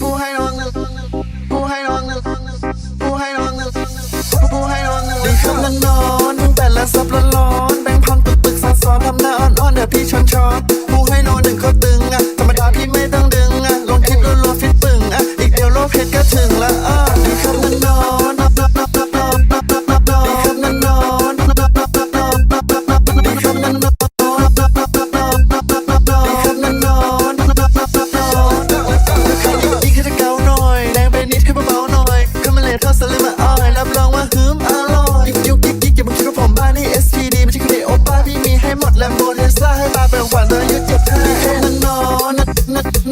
ผู้ให้น้องนึงผู้ให้น้องนึงผู้ให้น้องนึงผู้ให้น้องนึงดีคำนั้นน้อง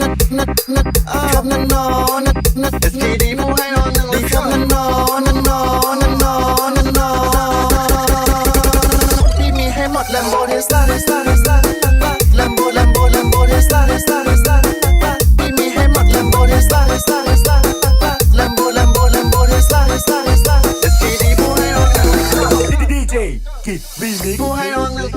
นัดนัดนัดนัดอ้าวครับนั้นนอนนัดนัด SPD ผู้ให้นอนหนึ่งดีครับนั้นนอนนั้นนอนนั้นนอนนั้นนอนพี่มีให้หมดแลมโบเทสลาเทสลาเทสลาแลมโบแลมโบแลมโบเทสลาเทสลาเทสลาพี่มีให้หมดแลมโบเทสลาเทสลาเทสลาแลมโบแลมโบแลมโบเทสลาเทสลาเทสลา SPD ผู้ให้นอนหนึ่ง DJ Kid Remix ผู้ให้นอนหนึ่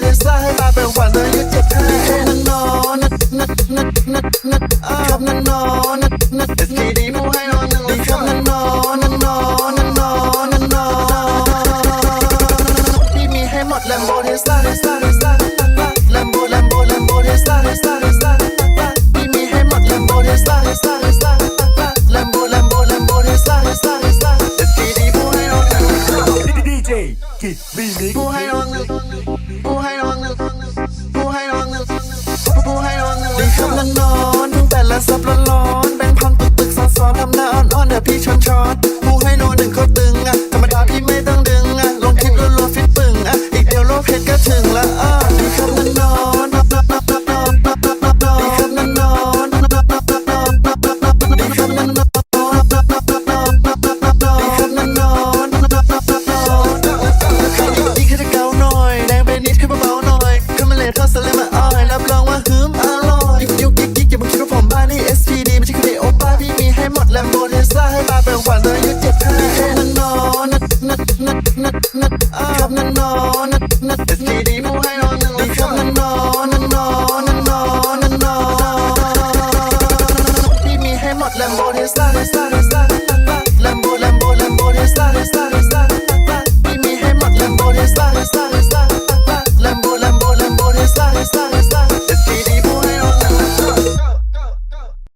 หมดแลมโบเทสลาให้มาเป็นขวัญตอนอายุเจ็ดห้าแค่นั้นนอนนัดนัดนัดนัดนัดอ้าวครับนั้นนอนนัดนัด SPD ผู้ให้นอนหนึ่งดีครับนั้นนอนนั้นนอนนั้นนอนนั้นนอนพี่มีให้หมดแลมโบเทสลาเทสลาเทสลาแลมโบแลมโบแลมโบเทสลาเทสลาเทสลาพี่มีให้หมดแลมโบเทสลาเทสลาเทสลาแลมโบแลมโบแลมโบเทสลาเทสลาเทสลา SPD ผู้ให้นอนหนึ่ง DJ Kid Remix กำลังดีครับนอนนอนทั้งแต่ละซับร้อนร้อนๆแบ่งพันตึกตึกซ้อนซ้อนทำหน้าอ่อนอ่อนเดี๋ยวพี่ช้อนช้อนผู้ให้นอนหนึ่งเขาต แค่